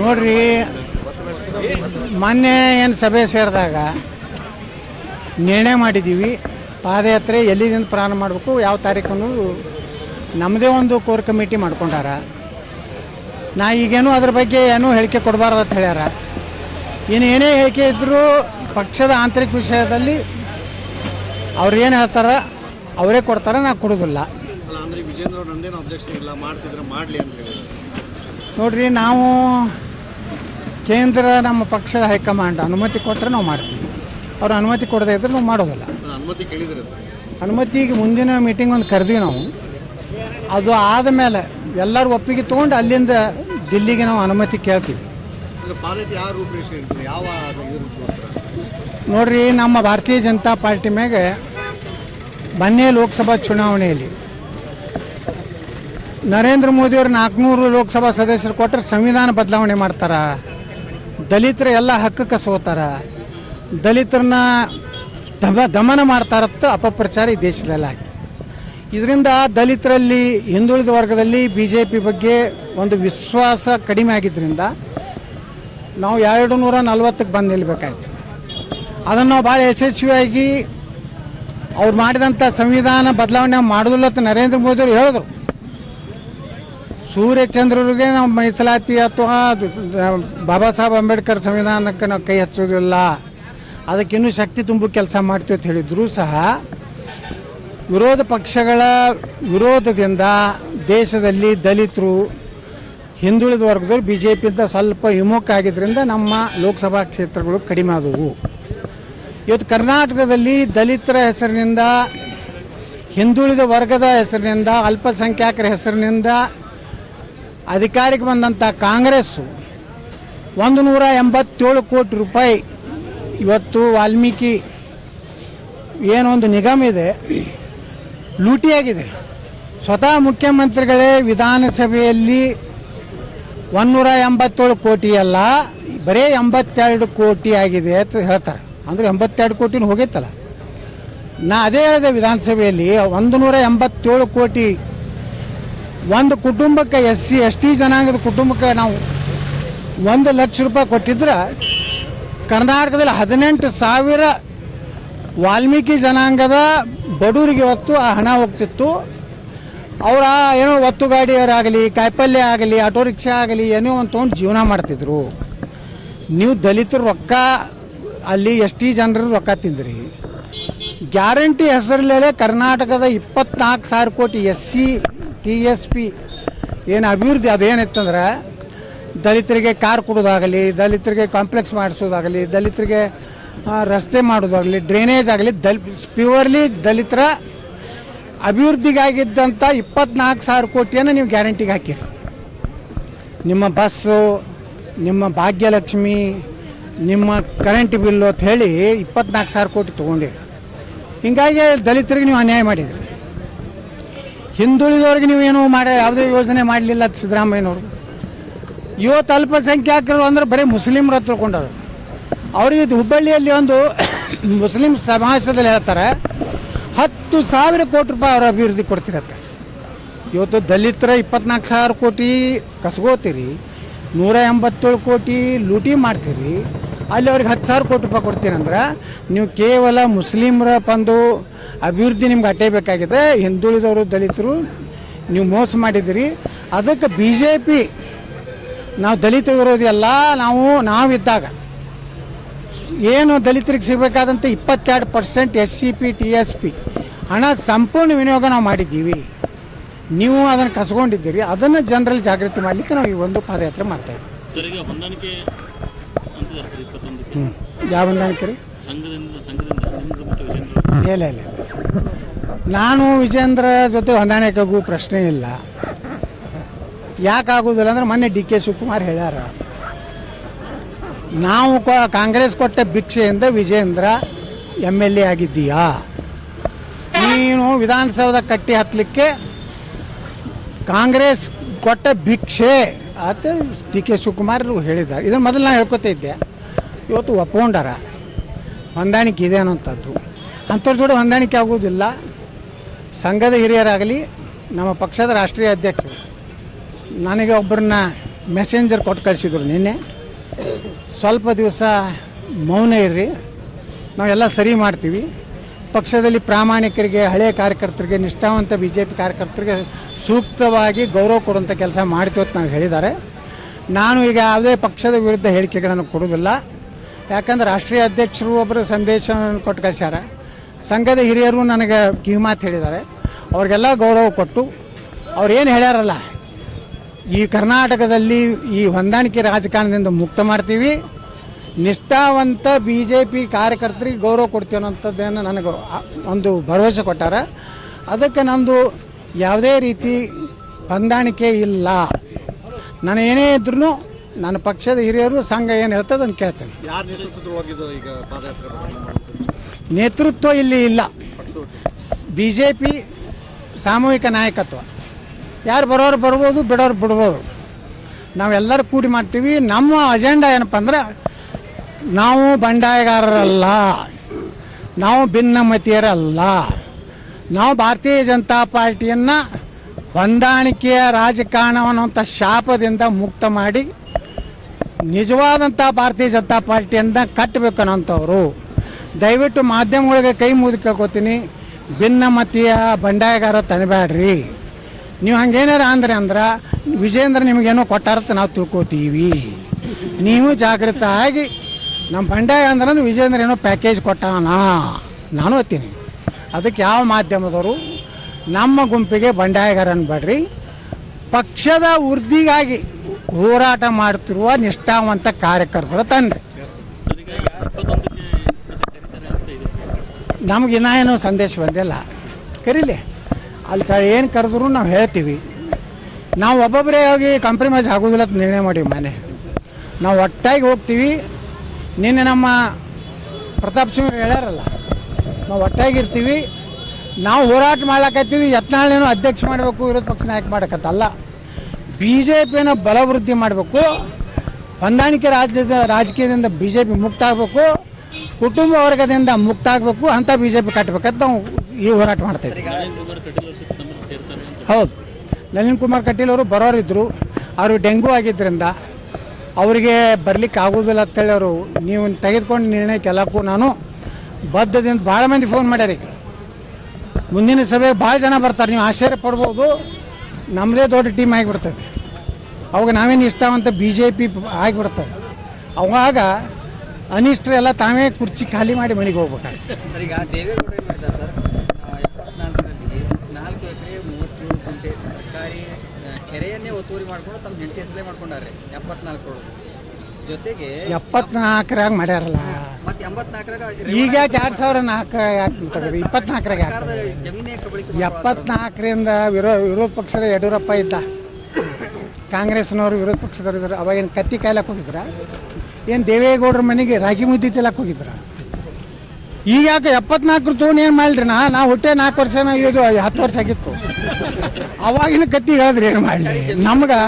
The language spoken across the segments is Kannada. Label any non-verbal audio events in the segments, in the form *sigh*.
ನೋಡ್ರಿ ಮೊನ್ನೆ ಏನು ಸಭೆ ಸೇರಿದಾಗ ನಿರ್ಣಯ ಮಾಡಿದ್ದೀವಿ ಪಾದಯಾತ್ರೆ ಎಲ್ಲಿಂದ ಪ್ರಾರಂಭ ಮಾಡಬೇಕು ಯಾವ ತಾರೀಕು ಅನ್ನೋದು ನಮ್ಮದೇ ಒಂದು ಕೋರ್ ಕಮಿಟಿ ಮಾಡ್ಕೊಂಡಾರ. ನಾ ಈಗೇನು ಅದ್ರ ಬಗ್ಗೆ ಏನೂ ಹೇಳಿಕೆ ಕೊಡಬಾರ್ದು ಅಂತ ಹೇಳ್ಯಾರ. ಇನ್ನು ಏನೇ ಹೇಳಿಕೆ ಇದ್ದರೂ ಪಕ್ಷದ ಆಂತರಿಕ ವಿಷಯದಲ್ಲಿ ಅವ್ರು ಏನು ಹೇಳ್ತಾರ ಅವರೇ ಕೊಡ್ತಾರೆ ನಾ ಕೊಡೋದಿಲ್ಲ. ನೋಡ್ರಿ ನಾವು ಕೇಂದ್ರ ನಮ್ಮ ಪಕ್ಷದ ಹೈಕಮಾಂಡ್ ಅನುಮತಿ ಕೊಟ್ಟರೆ ನಾವು ಮಾಡ್ತೀವಿ. ಅವ್ರು ಅನುಮತಿ ಕೊಡದೇ ಇದ್ರೆ ನಾವು ಮಾಡೋದಿಲ್ಲ. ಅನುಮತಿ ಕೇಳಿದ್ರೆ ಅನುಮತಿಗೆ ಮುಂದಿನ ಮೀಟಿಂಗ್ ಒಂದು ಕರೆದ್ವಿ ನಾವು. ಅದು ಆದಮೇಲೆ ಎಲ್ಲರೂ ಒಪ್ಪಿಗೆ ತೊಗೊಂಡು ಅಲ್ಲಿಂದ ದಿಲ್ಲಿಗೆ ನಾವು ಅನುಮತಿ ಕೇಳ್ತೀವಿ? ನೋಡ್ರಿ ನಮ್ಮ ಭಾರತೀಯ ಜನತಾ ಪಾರ್ಟಿ ಮ್ಯಾಗೆ ಬನ್ನೇ ಲೋಕಸಭಾ ಚುನಾವಣೆಯಲ್ಲಿ ನರೇಂದ್ರ ಮೋದಿಯವರು ನಾಲ್ಕುನೂರು ಲೋಕಸಭಾ ಸದಸ್ಯರು ಕೊಟ್ಟರೆ ಸಂವಿಧಾನ ಬದಲಾವಣೆ ಮಾಡ್ತಾರ? ದಲಿತರ ಎಲ್ಲ ಹಕ್ಕಕ್ಕೆ ಸೋತಾರ. ದಲಿತರನ್ನ ದಮ, ದಮನ ಮಾಡ್ತಾರತ್ತ ಅಪಪ್ರಚಾರ ಈ ದೇಶದಲ್ಲಿ ಇದರಿಂದ ದಲಿತರಲ್ಲಿ ಹಿಂದುಳಿದ ವರ್ಗದಲ್ಲಿ ಬಿ ಜೆ ಪಿ ಬಗ್ಗೆ ಒಂದು ವಿಶ್ವಾಸ ಕಡಿಮೆ ಆಗಿದ್ದರಿಂದ ನಾವು ಎರಡು ನೂರ ನಲ್ವತ್ತಕ್ಕೆ ಬಂದು ನಿಲ್ಲಬೇಕಾಯ್ತು ಅದನ್ನು ನಾವು ಭಾಳ ಯಶಸ್ವಿಯಾಗಿ ಅವ್ರು ಮಾಡಿದಂಥ ಸಂವಿಧಾನ ಬದಲಾವಣೆ ಮಾಡೋದಿಲ್ಲ ಅಂತ ನರೇಂದ್ರ ಮೋದಿಯವರು ಹೇಳಿದ್ರು. ಸೂರ್ಯಚಂದ್ರರಿಗೆ ನಾವು ಮೀಸಲಾತಿ ಅಥವಾ ಬಾಬಾ ಸಾಹೇಬ್ ಅಂಬೇಡ್ಕರ್ ಸಂವಿಧಾನಕ್ಕೆ ನಾವು ಕೈ ಹಚ್ಚೋದಿಲ್ಲ. ಅದಕ್ಕಿನ್ನೂ ಶಕ್ತಿ ತುಂಬು ಕೆಲಸ ಮಾಡ್ತೀವಿ ಅಂತ ಹೇಳಿದ್ರು ಸಹ, ವಿರೋಧ ಪಕ್ಷಗಳ ವಿರೋಧದಿಂದ ದೇಶದಲ್ಲಿ ದಲಿತರು ಹಿಂದುಳಿದ ವರ್ಗದವರು ಬಿ ಜೆ ಪಿಯಿಂದ ಸ್ವಲ್ಪ ವಿಮುಖ ಆಗಿದ್ದರಿಂದ ನಮ್ಮ ಲೋಕಸಭಾ ಕ್ಷೇತ್ರಗಳು ಕಡಿಮೆ ಆದವು. ಇವತ್ತು ಕರ್ನಾಟಕದಲ್ಲಿ ದಲಿತರ ಹೆಸರಿನಿಂದ, ಹಿಂದುಳಿದ ವರ್ಗದ ಹೆಸರಿನಿಂದ ಅಲ್ಪಸಂಖ್ಯಾತರ ಹೆಸರಿನಿಂದ ಅಧಿಕಾರಕ್ಕೆ ಬಂದಂಥ ಕಾಂಗ್ರೆಸ್ಸು ಒಂದು ನೂರ ಎಂಬತ್ತೇಳು ಕೋಟಿ ರೂಪಾಯಿ ಇವತ್ತು ವಾಲ್ಮೀಕಿ ಏನೊಂದು ನಿಗಮ ಇದೆ, ಲೂಟಿಯಾಗಿದೆ. ಸ್ವತಃ ಮುಖ್ಯಮಂತ್ರಿಗಳೇ ವಿಧಾನಸಭೆಯಲ್ಲಿ ಒಂದೂರ ಎಂಬತ್ತೇಳು ಕೋಟಿ ಅಲ್ಲ, ಬರೀ ಎಂಬತ್ತೆರಡು ಕೋಟಿ ಆಗಿದೆ ಅಂತ ಹೇಳ್ತಾರೆ. ಅಂದರೆ ಎಂಬತ್ತೆರಡು ಕೋಟಿನೂ ಹೋಗೈತಲ್ಲ ನಾ ಅದೇ ಹೇಳಿದೆ ವಿಧಾನಸಭೆಯಲ್ಲಿ, ಒಂದು ನೂರ ಎಂಬತ್ತೇಳು ಕೋಟಿ ಒಂದು ಕುಟುಂಬಕ್ಕೆ ಎಸ್ ಸಿ, ಎಸ್ ಟಿ ಜನಾಂಗದ ಕುಟುಂಬಕ್ಕೆ ನಾವು ಒಂದು ಲಕ್ಷ ರೂಪಾಯಿ ಕೊಟ್ಟಿದ್ರೆ ಕರ್ನಾಟಕದಲ್ಲಿ ಹದಿನೆಂಟು ಸಾವಿರ ವಾಲ್ಮೀಕಿ ಜನಾಂಗದ ಬಡವರಿಗೆ ಇವತ್ತು ಆ ಹಣ ಹೋಗ್ತಿತ್ತು. ಅವರ ಏನೋ ಒತ್ತು ಗಾಡಿಯವರಾಗಲಿ ಕಾಯಿಪಲ್ಯ ಆಗಲಿ, ಆಟೋ ರಿಕ್ಷಾ ಆಗಲಿ, ಏನೋ ಒಂದು ತೊಗೊಂಡು ಜೀವನ ಮಾಡ್ತಿದ್ರು. ನೀವು ದಲಿತರು ರೊಕ್ಕ, ಅಲ್ಲಿ ಎಸ್ ಟಿ ಜನರ ರೊಕ್ಕ ತಿಂದ್ರಿ. ಗ್ಯಾರಂಟಿ ಹೆಸರಲ್ಲೇ ಕರ್ನಾಟಕದ ಇಪ್ಪತ್ನಾಲ್ಕು ಸಾವಿರ ಕೋಟಿ S C T S P ಏನು ಅಭಿವೃದ್ಧಿ ಅದು ಏನಿತ್ತಂದ್ರೆ ದಲಿತರಿಗೆ ಕಾರ್ ಕೊಡೋದಾಗಲಿ, ದಲಿತರಿಗೆ ಕಾಂಪ್ಲೆಕ್ಸ್ ಮಾಡಿಸೋದಾಗಲಿ, ದಲಿತರಿಗೆ ರಸ್ತೆ ಮಾಡೋದಾಗಲಿ ಡ್ರೈನೇಜ್ ಆಗಲಿ, ದಲ್ ಪ್ಯೂರ್ಲಿ ದಲಿತರ ಅಭಿವೃದ್ಧಿಗಾಗಿದ್ದಂಥ ಇಪ್ಪತ್ನಾಲ್ಕು ಸಾವಿರ ಕೋಟಿಯನ್ನು ನೀವು ಗ್ಯಾರಂಟಿಗೆ ಹಾಕಿರಿ. ನಿಮ್ಮ ಬಸ್ಸು, ನಿಮ್ಮ ಭಾಗ್ಯಲಕ್ಷ್ಮಿ, ನಿಮ್ಮ ಕರೆಂಟ್ ಬಿಲ್ಲು ಅಂತ ಹೇಳಿ ಇಪ್ಪತ್ನಾಲ್ಕು ಸಾವಿರ ಕೋಟಿ ತೊಗೊಂಡಿರಿ. ಹಿಂಗಾಗಿ ದಲಿತರಿಗೆ ನೀವು ಅನ್ಯಾಯ ಮಾಡಿದ್ರಿ. ಹಿಂದುಳಿದವ್ರಿಗೆ ನೀವೇನು ಮಾಡಿ, ಯಾವುದೇ ಯೋಜನೆ ಮಾಡಲಿಲ್ಲ ಸಿದ್ದರಾಮಯ್ಯನವರು. ಇವತ್ತು ಅಲ್ಪಸಂಖ್ಯಾತರು ಅಂದ್ರೆ ಬರೀ ಮುಸ್ಲಿಮ್ರ ತಿಳ್ಕೊಂಡವ್ರು. ಅವ್ರಿಗೆ ಇದು ಹುಬ್ಬಳ್ಳಿಯಲ್ಲಿ ಒಂದು *coughs* ಮುಸ್ಲಿಂ ಸಮಾಜದಲ್ಲಿ ಹೇಳ್ತಾರೆ, ಹತ್ತು ಸಾವಿರ ಕೋಟಿ ರೂಪಾಯಿ ಅವ್ರ ಅಭಿವೃದ್ಧಿ ಕೊಡ್ತಿರತ್ತೆ. ಇವತ್ತು ದಲಿತರ ಇಪ್ಪತ್ನಾಲ್ಕು ಸಾವಿರ ಕೋಟಿ ಕಸ್ಕೋತೀರಿ ನೂರ ಎಂಬತ್ತೇಳು ಕೋಟಿ ಲೂಟಿ ಮಾಡ್ತೀರಿ ಅಲ್ಲಿ ಅವ್ರಿಗೆ ಹತ್ತು ಸಾವಿರ ಕೋಟಿ ರೂಪಾಯಿ ಕೊಡ್ತೀರಂದ್ರೆ ನೀವು ಕೇವಲ ಮುಸ್ಲಿಮರ ಬಂದು ಅಭಿವೃದ್ಧಿ ನಿಮ್ಗೆ ಅಟ್ಟೇ ಬೇಕಾಗಿದೆ. ಹಿಂದುಳಿದವರು ದಲಿತರು ನೀವು ಮೋಸ ಮಾಡಿದಿರಿ ಅದಕ್ಕೆ ಬಿ ಜೆ ಪಿ ನಾವು ದಲಿತ ವಿರೋಧಿ ಅಲ್ಲ, ನಾವು, ನಾವಿದ್ದಾಗ ಏನು ದಲಿತರಿಗೆ ಸಿಗಬೇಕಾದಂಥ ಇಪ್ಪತ್ತೆರಡು percent S C P T S P ಹಣ ಸಂಪೂರ್ಣ ವಿನಿಯೋಗ ನಾವು ಮಾಡಿದ್ದೀವಿ. ನೀವು ಅದನ್ನು ಕಸ್ಕೊಂಡಿದ್ದೀರಿ. ಅದನ್ನು ಜನರಲ್ಲಿ ಜಾಗೃತಿ ಮಾಡಲಿಕ್ಕೆ ನಾವು ಈ ಒಂದು ಪಾದಯಾತ್ರೆ ಮಾಡ್ತಾ ಇದ್ದೀವಿ ಸರ್ ಈಗ ಹೊಂದಾಣಿಕೆ ಅಂತಿದ್ದಾರೆ ಸರ್ ಇಪ್ಪತ್ತೊಂದಕ್ಕೆ ಹ್ಞೂ ಯಾವ ಹೊಂದಾಣಿಕೆ ರೀ? ಸಂಘದಿಂದ ಸಂಘದಿಂದ ನಿಮ್ದು ಮತ್ತು ವಿಜೇಂದ್ರ ಇಲ್ಲ ಇಲ್ಲ ಇಲ್ಲ. ನಾನು ವಿಜೇಂದ್ರ ಜೊತೆ ಹೊಂದಾಣಿಕೆಗೂ ಪ್ರಶ್ನೆ ಇಲ್ಲ. ಯಾಕೆ ಆಗೋದಿಲ್ಲ ಅಂದ್ರೆ ಮೊನ್ನೆ ಡಿ ಕೆ ಶಿವಕುಮಾರ್ ಹೇಳ್ಯಾರ. ನಾವು ಕೊ- ಕಾಂಗ್ರೆಸ್ ಕೊಟ್ಟ ಭಿಕ್ಷೆಯಿಂದ ವಿಜೇಂದ್ರ ಎಂ ಎಲ್ ಎ ಆಗಿದ್ದೀಯಾ? ನೀನು ವಿಧಾನಸೌಧ ಕಟ್ಟಿ ಹತ್ತಲಿಕ್ಕೆ ಕಾಂಗ್ರೆಸ್ ಕೊಟ್ಟ ಭಿಕ್ಷೆ ಅಂತ ಡಿ ಕೆ ಶಿವಕುಮಾರ್ ಹೇಳಿದ್ದಾರೆ. ಇದನ್ನು ಮೊದಲು ನಾನು ಹೇಳ್ಕೊತಾ ಇದ್ದೆ. ಇವತ್ತು ಒಪ್ಕೊಂಡಾರ. ಹೊಂದಾಣಿಕೆ ಇದೆ ಅನ್ನೋಂಥದ್ದು ಅಂಥವ್ರ ಜೋಡಿ ಹೊಂದಾಣಿಕೆ ಆಗುವುದಿಲ್ಲ. ಸಂಘದ ಹಿರಿಯರಾಗಲಿ, ನಮ್ಮ ಪಕ್ಷದ ರಾಷ್ಟ್ರೀಯ ಅಧ್ಯಕ್ಷರು. ನನಗೆ ಒಬ್ಬರನ್ನ ಮೆಸೆಂಜರ್ ಕೊಟ್ಟು ಕಳಿಸಿದ್ರು ನಿನ್ನೆ. ಸ್ವಲ್ಪ ದಿವಸ ಮೌನ ಇರ್ರಿ. ನಾವೆಲ್ಲ ಸರಿ ಮಾಡ್ತೀವಿ. ಪಕ್ಷದಲ್ಲಿ ಪ್ರಾಮಾಣಿಕರಿಗೆ ಹಳೆಯ ಕಾರ್ಯಕರ್ತರಿಗೆ, ನಿಷ್ಠಾವಂತ ಬಿ ಜೆ ಪಿ ಕಾರ್ಯಕರ್ತರಿಗೆ ಸೂಕ್ತವಾಗಿ ಗೌರವ ಕೊಡುವಂಥ ಕೆಲಸ ಮಾಡ್ತೀವಿ ಅಂತ ನಾವು ಹೇಳಿದ್ದಾರೆ. ನಾನು ಈಗ ಯಾವುದೇ ಪಕ್ಷದ ವಿರುದ್ಧ ಹೇಳಿಕೆಗಳನ್ನು ಕೊಡೋದಿಲ್ಲ ಯಾಕಂದ್ರೆ ರಾಷ್ಟ್ರೀಯ ಅಧ್ಯಕ್ಷರು ಒಬ್ಬರು ಸಂದೇಶವನ್ನು ಕೊಟ್ಟು ಕಳಿಸ್ಯಾರ. ಸಂಘದ ಹಿರಿಯರು ನನಗೆ ಕಿವಿಮಾತು ಹೇಳಿದ್ದಾರೆ. ಅವ್ರಿಗೆಲ್ಲ ಗೌರವ ಕೊಟ್ಟು ಅವ್ರು ಏನು ಹೇಳ್ಯಾರಲ್ಲ, ಈ ಕರ್ನಾಟಕದಲ್ಲಿ ಈ ಹೊಂದಾಣಿಕೆ ರಾಜಕಾರಣದಿಂದ ಮುಕ್ತ ಮಾಡ್ತೀವಿ. ನಿಷ್ಠಾವಂತ ಬಿ ಜೆ ಪಿ ಕಾರ್ಯಕರ್ತರಿಗೆ ಗೌರವ ಕೊಡ್ತೀವಿ ಅನ್ನೋಂಥದ್ದೇನು ನನಗೆ ಒಂದು ಭರವಸೆ ಕೊಟ್ಟಾರ. ಅದಕ್ಕೆ ನಂದು ಯಾವುದೇ ರೀತಿ ಹೊಂದಾಣಿಕೆ ಇಲ್ಲ. ನಾನು ಏನೇ ಇದ್ರೂ ನನ್ನ ಪಕ್ಷದ ಹಿರಿಯರು ಸಂಘ ಏನು ಹೇಳ್ತದೆ ಅಂತ ಕೇಳ್ತೇನೆ. ಯಾರ ನೇತೃತ್ವದೊಳಗಿದ್ದು ಈಗ ಪಾದಯಾತ್ರೆ ಪ್ರಾರಂಭ ಮಾಡೋದು ನೇತೃತ್ವ ಇಲ್ಲಿ ಇಲ್ಲ. ಬಿ ಜೆ ಪಿ ಸಾಮೂಹಿಕ ನಾಯಕತ್ವ. ಯಾರು ಬರೋರು ಬರ್ಬೋದು ಬಿಡೋರು ಬಿಡ್ಬೋದು. ನಾವೆಲ್ಲರೂ ಕೂಡಿ ಮಾಡ್ತೀವಿ. ನಮ್ಮ ಅಜೆಂಡಾ ಏನಪ್ಪ ಅಂದ್ರೆ ನಾವು ಬಂಡಾಯಗಾರರಲ್ಲ. ನಾವು ಭಿನ್ನಮತೀಯರಲ್ಲ. ನಾವು ಭಾರತೀಯ ಜನತಾ ಪಾರ್ಟಿಯನ್ನು ಹೊಂದಾಣಿಕೆಯ ರಾಜಕಾರಣವನ್ನುವಂಥ ಶಾಪದಿಂದ ಮುಕ್ತ ಮಾಡಿ ನಿಜವಾದಂಥ ಭಾರತೀಯ ಜನತಾ ಪಾರ್ಟಿಯನ್ನು ಕಟ್ಟಬೇಕು ಅನ್ನೋಂಥವ್ರು ದಯವಿಟ್ಟು ಮಾಧ್ಯಮಗಳಿಗೆ ಕೈ ಮುಗಿದು ಕೇಳ್ಕೊತೀನಿ. ಭಿನ್ನಮತೀಯ ಬಂಡಾಯಗಾರ ತನಬೇಡ್ರಿ ನೀವು ಹಂಗೇನಾರ ಅಂದ್ರೆ ಅಂದ್ರೆ ವಿಜೇಂದ್ರ ನಿಮಗೇನೋ ಕೊಟ್ಟಾರತ್ತ ನಾವು ತಿಳ್ಕೊತೀವಿ. ನೀವು ಜಾಗೃತ ಆಗಿ ನಮ್ಮ ಬಂಡಾಯ ಅಂದ್ರೆ ವಿಜೇಂದ್ರ ಏನೋ ಪ್ಯಾಕೇಜ್ ಕೊಟ್ಟಾನ. ನಾನು ಓದ್ತೀನಿ ಅದಕ್ಕೆ ಯಾವ ಮಾಧ್ಯಮದವರು, ನಮ್ಮ ಗುಂಪಿಗೆ ಬಂಡಾಯಗಾರ ಅನ್ಬೇಡ್ರಿ ಪಕ್ಷದ ವೃದ್ಧಿಗಾಗಿ ಹೋರಾಟ ಮಾಡುತ್ತಿರುವ ನಿಷ್ಠಾವಂತ ಕಾರ್ಯಕರ್ತರ ಸರ್ ನಮ್ಗೆ ಇನ್ನೇನು ಸಂದೇಶ ಬಂದಿಲ್ಲ. ಕರೀಲಿ. ಅಲ್ಲಿ ಕ ಏನು ಕರೆದ್ರು ನಾವು ಹೇಳ್ತೀವಿ. ನಾವು ಒಬ್ಬೊಬ್ಬರೇ ಹೋಗಿ ಕಾಂಪ್ರಮೈಸ್ ಆಗೋದಿಲ್ಲ ಅಂತ ನಿರ್ಣಯ ಮಾಡಿ ಮನೆ. ನಾವು ಒಟ್ಟಾಗಿ ಹೋಗ್ತೀವಿ. ನಿನ್ನೆ ನಮ್ಮ ಪ್ರತಾಪ್ ಸಿಂಗ್ ಹೇಳ್ಯಾರಲ್ಲ, ನಾವು ಒಟ್ಟಾಗಿರ್ತೀವಿ ನಾವು ಹೋರಾಟ ಮಾಡ್ಲಾಕತ್ತೀವಿ ಯತ್ನಾಳೇನು ಅಧ್ಯಕ್ಷ ಮಾಡಬೇಕು, ವಿರೋಧ ಪಕ್ಷ ನಾಯಕ ಮಾಡಕತ್ತಲ್ಲ ಬಿ ಬಲವೃದ್ಧಿ ಮಾಡಬೇಕು, ಹೊಂದಾಣಿಕೆ ರಾಜ್ಯದ ರಾಜಕೀಯದಿಂದ ಬಿ ಜೆ ಪಿ ಮುಕ್ತ ಆಗಬೇಕು ಕುಟುಂಬ ವರ್ಗದಿಂದ ಮುಕ್ತ ಆಗಬೇಕು ಅಂತ ಬಿ ಜೆ ಪಿ ಕಟ್ಟಬೇಕಂತ ನಾವು ಈ ಹೋರಾಟ ಮಾಡ್ತಾ ಹೌದು. ನಳಿನ್ ಕುಮಾರ್ ಕಟೀಲ್ ಅವರು ಬರೋರಿದ್ದರು ಅವರು ಡೆಂಗು ಆಗಿದ್ದರಿಂದ ಅವರಿಗೆ ಬರಲಿಕ್ಕೆ ಆಗೋದಿಲ್ಲ ಅಂತೇಳಿ ಅವರು ನೀವು ತೆಗೆದುಕೊಂಡು ನಿರ್ಣಯಕ್ಕೆ ಎಲ್ಲಕ್ಕೂ ನಾನು ಬದ್ಧದಿಂದ ಭಾಳ ಮಂದಿ ಫೋನ್ ಮಾಡ್ಯಾರಿ ಮುಂದಿನ ಸಭೆಗೆ ಭಾಳ ಜನ ಬರ್ತಾರೆ, ನೀವು ಆಶ್ಚರ್ಯ ಪಡ್ಬೋದು. ನಮ್ಮದೇ ದೊಡ್ಡ ಟೀಮ್ ಆಗಿಬಿಡ್ತದೆ. ಅವಾಗ ನಾವೇನು ಇಷ್ಟವಂತ ಬಿ ಜೆ ಪಿ ಆಗಿಬಿಡ್ತದೆ. ಅವಾಗ ಅನಿಷ್ಟರೆಲ್ಲ ತಾವೇ ಕುರ್ಚಿ ಖಾಲಿ ಮಾಡಿ ಮನೆಗೆ ಹೋಗ್ಬೇಕಾಗ್ತದೆ ಸರ್, ಈಗ ನಾಲ್ಕು ಎಕರೆ, ಮೂವತ್ತೇಳು ಗುಂಟೆ ಸರ್ಕಾರಿ ಕೆರೆಯನ್ನೇ ಒತ್ತುವರಿ ಮಾಡ್ಕೊಂಡು ತಮ್ಮ ಹೆಂಡತಿ ಹೆಸರೇ ಮಾಡ್ಕೊಂಡಾರೆ ಎಪ್ಪತ್ನಾಲ್ಕು ಜೊತೆಗೆ ಎಪ್ಪತ್ನಾಲ್ಕರಾಗ ಮಾಡ್ಯಾರಲ್ಲ. ಮತ್ತೆ ಎಂಬತ್ನಾಲ್ಕರಾಗ ಈಗ ಯಾಕೆ ಎರಡು ಸಾವಿರ ನಾಲ್ಕು ಯಾಕೆ ತೆಗೆದು? ಇಪ್ಪತ್ನಾಲ್ಕರಾಗ ಯಾಕೆ ಎಪ್ಪತ್ನಾಲ್ಕರಿಂದ ವಿರೋ ವಿರೋಧ ಪಕ್ಷದ ಯಡಿಯೂರಪ್ಪ ಇದ್ದ. ಕಾಂಗ್ರೆಸ್ನವರು ವಿರೋಧ ಪಕ್ಷದವರು ಇದ್ರು. ಅವಾಗೇನು ಕತ್ತಿ ಕಾಯ್ಲಕ್ಕೆ ಹೋಗಿದ್ರ? ಏನು ದೇವೇಗೌಡರ ಮನೆಗೆ ರಾಗಿ ಮುದ್ದೆ ತಿಲ್ಲಕ್ಕೆ ಹೋಗಿದ್ರ? ಈಗ ಯಾಕೆ ಎಪ್ಪತ್ನಾಲ್ಕು ತೊಗೊಂಡು ಏನು ಮಾಡಲ್ರಿ? ನಾ ನಾ ಹುಟ್ಟೆ ನಾಲ್ಕು ವರ್ಷ ಇದು ಹತ್ತು ವರ್ಷ ಆಗಿತ್ತು. ಅವಾಗಿನ ಕತ್ತಿ ಹೇಳಿದ್ರಿ ಏನು ಮಾಡಲಿ? ನಮ್ಗೆ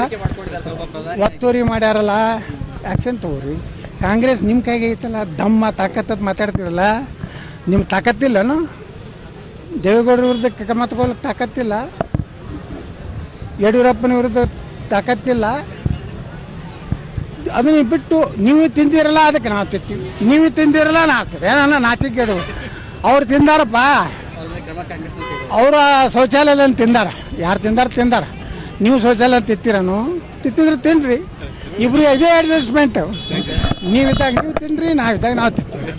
ಒತ್ತುವರಿ ಮಾಡ್ಯಾರಲ್ಲ. ಆ್ಯಕ್ಷನ್ ತಗೋರಿ. ಕಾಂಗ್ರೆಸ್ ನಿಮ್ಮ ಕೈಗೆ ಐತಲ್ಲ ದಮ್ಮ ತಾಕತ್ತದ್ ಮಾತಾಡ್ತಿರಲ್ಲ ನಿಮ್ಮ ತಾಕತ್ತಿಲ್ಲನು? ದೇವೇಗೌಡರ ವಿರುದ್ಧ ಕ್ರಮ ತಗೊಳಕ್ಕೆ ತಾಕತ್ತಿಲ್ಲ. ಯಡಿಯೂರಪ್ಪನ ವಿರುದ್ಧ ತಾಕತ್ತಿಲ್ಲ. ಅದನ್ನ ಬಿಟ್ಟು ನೀವು ತಿಂದಿರಲ್ಲ, ಅದಕ್ಕೆ ನಾವು ತಿಂತೀವಿ. ನೀವು ತಿಂದಿರಲ್ಲ, ನಾವು ಏನನ್ನ ನಾಚಿಕೆಡು ಅವ್ರು ತಿಂದಾರಪ್ಪ. ಅವ್ರ ಶೌಚಾಲಯದಲ್ಲಿ ತಿಂದಾರ. ಯಾರು ತಿಂದಾರ ತಿಂದಾರ. ನೀವು ಶೌಚಾಲಯ ತಿಂತೀರನು? ತಿತ್ತಿದ್ರೆ ತಿನ್ರಿ. ಇಬ್ರು ಇದೇ ಅಡ್ಜಸ್ಟ್ಮೆಂಟ್ ನೀವಿದ್ದಾಗ ನೀವು ತಿನ್ರಿ ನಾವಿದ್ದಾಗ ನಾವು ತಿಂತೀವಿ.